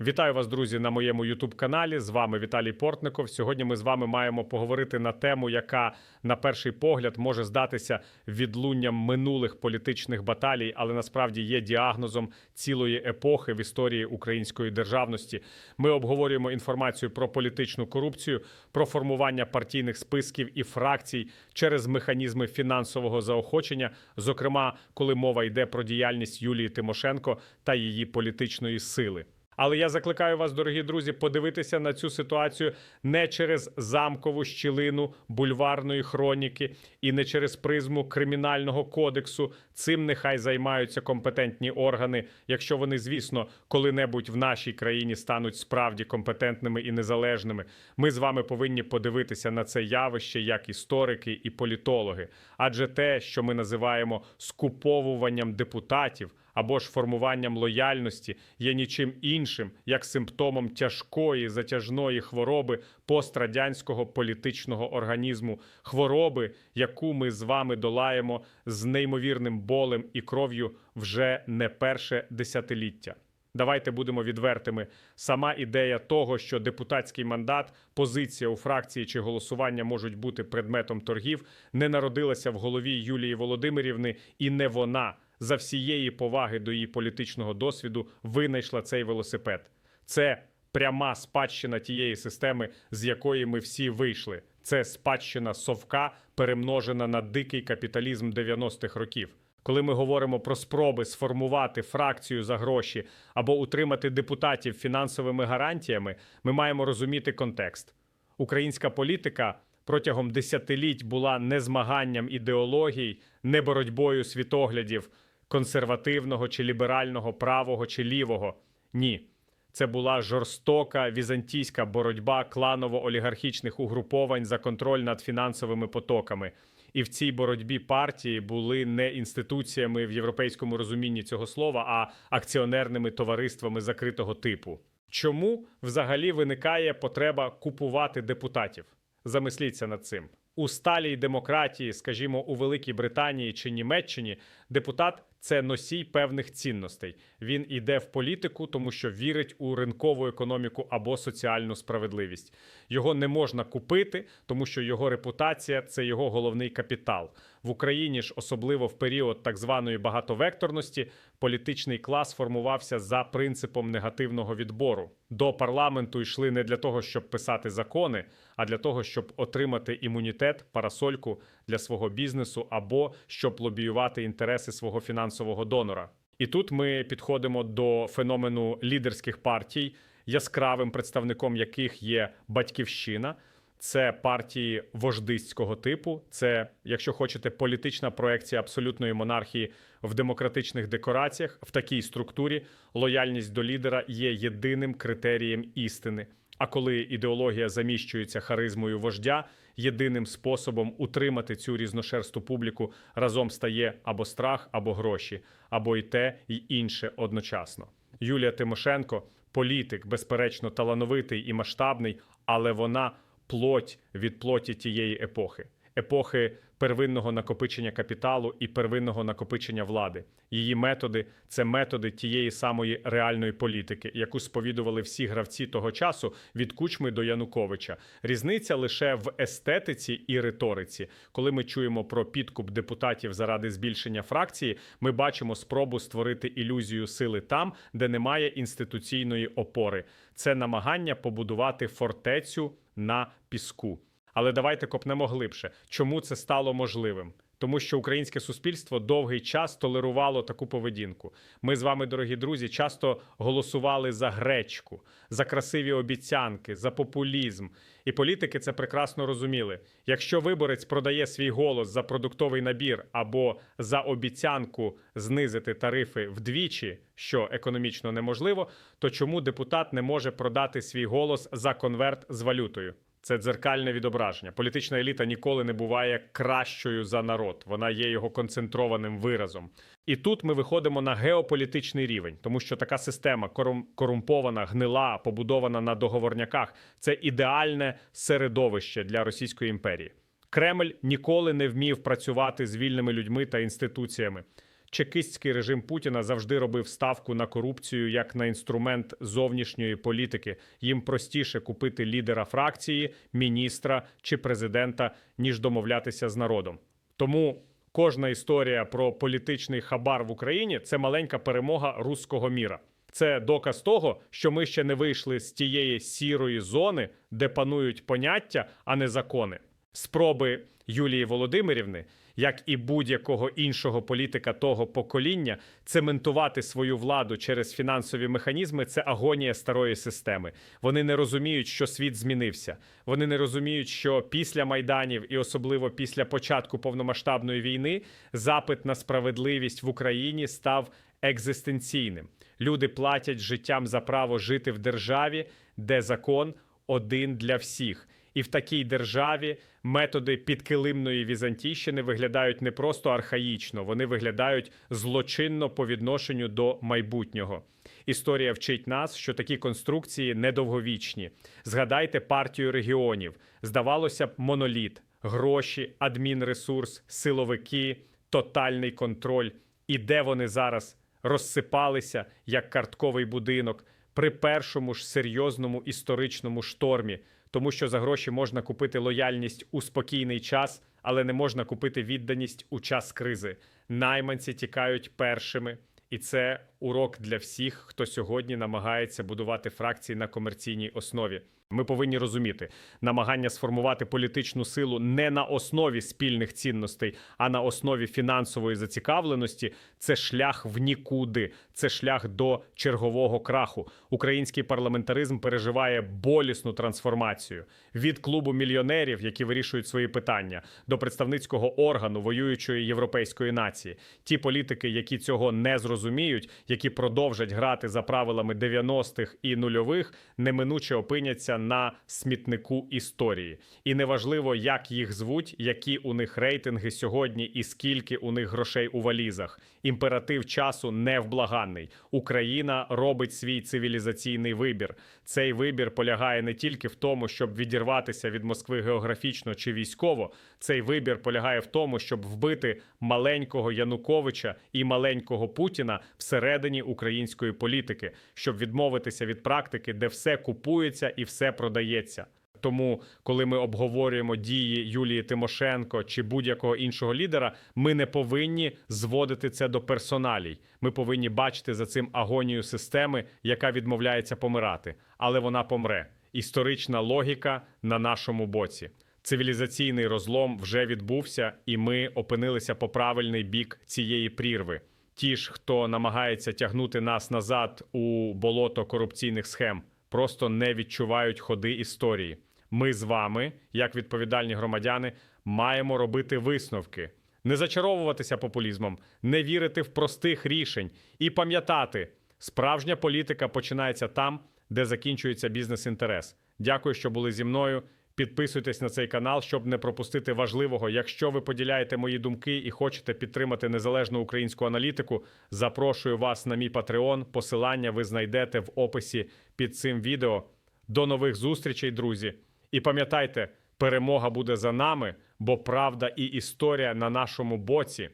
Вітаю вас, друзі, на моєму youtube каналі. З вами Віталій Портников. Сьогодні ми з вами маємо поговорити на тему, яка на перший погляд може здатися відлунням минулих політичних баталій, але насправді є діагнозом цілої епохи в історії української державності. Ми обговорюємо інформацію про політичну корупцію, про формування партійних списків і фракцій через механізми фінансового заохочення, зокрема, коли мова йде про діяльність Юлії Тимошенко та її політичної сили. Але я закликаю вас, дорогі друзі, подивитися на цю ситуацію не через замкову щілину бульварної хроніки і не через призму кримінального кодексу. Цим нехай займаються компетентні органи, якщо вони, звісно, коли-небудь в нашій країні стануть справді компетентними і незалежними. Ми з вами повинні подивитися на це явище як історики і політологи. Адже те, що ми називаємо скуповуванням депутатів або ж формуванням лояльності є нічим іншим, як симптомом тяжкої затяжної хвороби пострадянського політичного організму, хвороби, яку ми з вами долаємо з неймовірним болем і кров'ю вже не перше десятиліття. Давайте будемо відвертими. Сама ідея того, що депутатський мандат, позиція у фракції чи голосування можуть бути предметом торгів, не народилася в голові Юлії Володимирівни, і не вона за всієї поваги до її політичного досвіду винайшла цей велосипед. Це пряма спадщина тієї системи, з якої ми всі вийшли. Це спадщина совка, перемножена на дикий капіталізм 90-х років. Коли ми говоримо про спроби сформувати фракцію за гроші або утримати депутатів фінансовими гарантіями, ми маємо розуміти контекст. Українська політика протягом десятиліть була не змаганням ідеологій, не боротьбою світоглядів консервативного чи ліберального, правого чи лівого. Ні. Це була жорстока візантійська боротьба кланово-олігархічних угруповань за контроль над фінансовими потоками. І в цій боротьбі партії були не інституціями в європейському розумінні цього слова, а акціонерними товариствами закритого типу. Чому взагалі виникає потреба купувати депутатів? Замисліться над цим. У сталій демократії, скажімо, у Великій Британії чи Німеччині, депутат це носій певних цінностей. Він іде в політику, тому що вірить у ринкову економіку або соціальну справедливість. Його не можна купити, тому що його репутація це його головний капітал. В Україні ж, особливо в період так званої багатовекторності, політичний клас формувався за принципом негативного відбору. До парламенту йшли не для того, щоб писати закони, а для того, щоб отримати імунітет, парасольку для свого бізнесу або щоб лобіювати інтереси свого фінансового донора. І тут ми підходимо до феномену лідерських партій, яскравим представником яких є батьківщина. Це партії вождиського типу, це, якщо хочете, політична проекція абсолютної монархії в демократичних декораціях. В такій структурі лояльність до лідера є єдиним критерієм істини. А коли ідеологія заміщується харизмою вождя, єдиним способом утримати цю різношерсту публіку разом стає або страх, або гроші, або й те, і інше одночасно. Юлія Тимошенко політик, безперечно, талановитий і масштабний, але вона плоть від плоті тієї епохи, епохи первинного накопичення капіталу і первинного накопичення влади. Її методи це методи тієї самої реальної політики, яку сповідували всі гравці того часу від кучми до Януковича. Різниця лише в естетиці і риториці. Коли ми чуємо про підкуп депутатів заради збільшення фракції, ми бачимо спробу створити ілюзію сили там, де немає інституційної опори. Це намагання побудувати фортецю на піску. Але давайте копнемо глибше. Чому це стало можливим? Тому що українське суспільство довгий час толерувало таку поведінку. Ми з вами, дорогі друзі, часто голосували за гречку, за красиві обіцянки, за популізм. І політики це прекрасно розуміли. Якщо виборець продає свій голос за продуктовий набір або за обіцянку знизити тарифи вдвічі, що економічно неможливо, то чому депутат не може продати свій голос за конверт з валютою? Це дзеркальне відображення. Політична еліта ніколи не буває кращою за народ. Вона є його концентрованим виразом. І тут ми виходимо на геополітичний рівень, тому що така система корум- корумпована, гнила, побудована на договорняках це ідеальне середовище для Російської імперії. Кремль ніколи не вмів працювати з вільними людьми та інституціями. Чекистський режим Путіна завжди робив ставку на корупцію як на інструмент зовнішньої політики. Їм простіше купити лідера фракції, міністра чи президента, ніж домовлятися з народом. Тому кожна історія про політичний хабар в Україні це маленька перемога руського міра. Це доказ того, що ми ще не вийшли з тієї сірої зони, де панують поняття, а не закони. Спроби Юлії Володимирівни, як і будь-якого іншого політика того покоління, цементувати свою владу через фінансові механізми це агонія старої системи. Вони не розуміють, що світ змінився. Вони не розуміють, що після майданів і особливо після початку повномасштабної війни запит на справедливість в Україні став екзистенційним. Люди платять життям за право жити в державі, де закон один для всіх. І в такій державі методи підкилимної візантійщини виглядають не просто архаїчно, вони виглядають злочинно по відношенню до майбутнього. Історія вчить нас, що такі конструкції недовговічні. Згадайте партію регіонів. Здавалося б, моноліт, гроші, адмінресурс, силовики, тотальний контроль. І де вони зараз розсипалися як картковий будинок при першому ж серйозному історичному штормі, тому що за гроші можна купити лояльність у спокійний час, але не можна купити відданість у час кризи. Найманці тікають першими, і це урок для всіх, хто сьогодні намагається будувати фракції на комерційній основі. Ми повинні розуміти, намагання сформувати політичну силу не на основі спільних цінностей, а на основі фінансової зацікавленості це шлях в нікуди, це шлях до чергового краху. Український парламентаризм переживає болісну трансформацію від клубу мільйонерів, які вирішують свої питання, до представницького органу воюючої європейської нації. Ті політики, які цього не зрозуміють, які продовжать грати за правилами 90-х і нульових, неминуче опиняться на смітнику історії. І неважливо, як їх звуть, які у них рейтинги сьогодні і скільки у них грошей у валізах. Імператив часу невблаганний. Україна робить свій цивілізаційний вибір. Цей вибір полягає не тільки в тому, щоб відірватися від Москви географічно чи військово. Цей вибір полягає в тому, щоб вбити маленького Януковича і маленького Путіна всередині української політики, щоб відмовитися від практики, де все купується і все продається. Тому, коли ми обговорюємо дії Юлії Тимошенко чи будь-якого іншого лідера, ми не повинні зводити це до персоналій. Ми повинні бачити за цим агонію системи, яка відмовляється помирати, але вона помре. Історична логіка на нашому боці. Цивілізаційний розлом вже відбувся, і ми опинилися по правильний бік цієї прірви. Ті ж, хто намагається тягнути нас назад у болото корупційних схем, просто не відчувають ходи історії. Ми з вами, як відповідальні громадяни, маємо робити висновки, не зачаровуватися популізмом, не вірити в простих рішень і пам'ятати, справжня політика починається там, де закінчується бізнес-інтерес. Дякую, що були зі мною. Підписуйтесь на цей канал, щоб не пропустити важливого. Якщо ви поділяєте мої думки і хочете підтримати незалежну українську аналітику, запрошую вас на мій Patreon. Посилання ви знайдете в описі під цим відео. До нових зустрічей, друзі! І пам'ятайте, перемога буде за нами, бо правда і історія на нашому боці.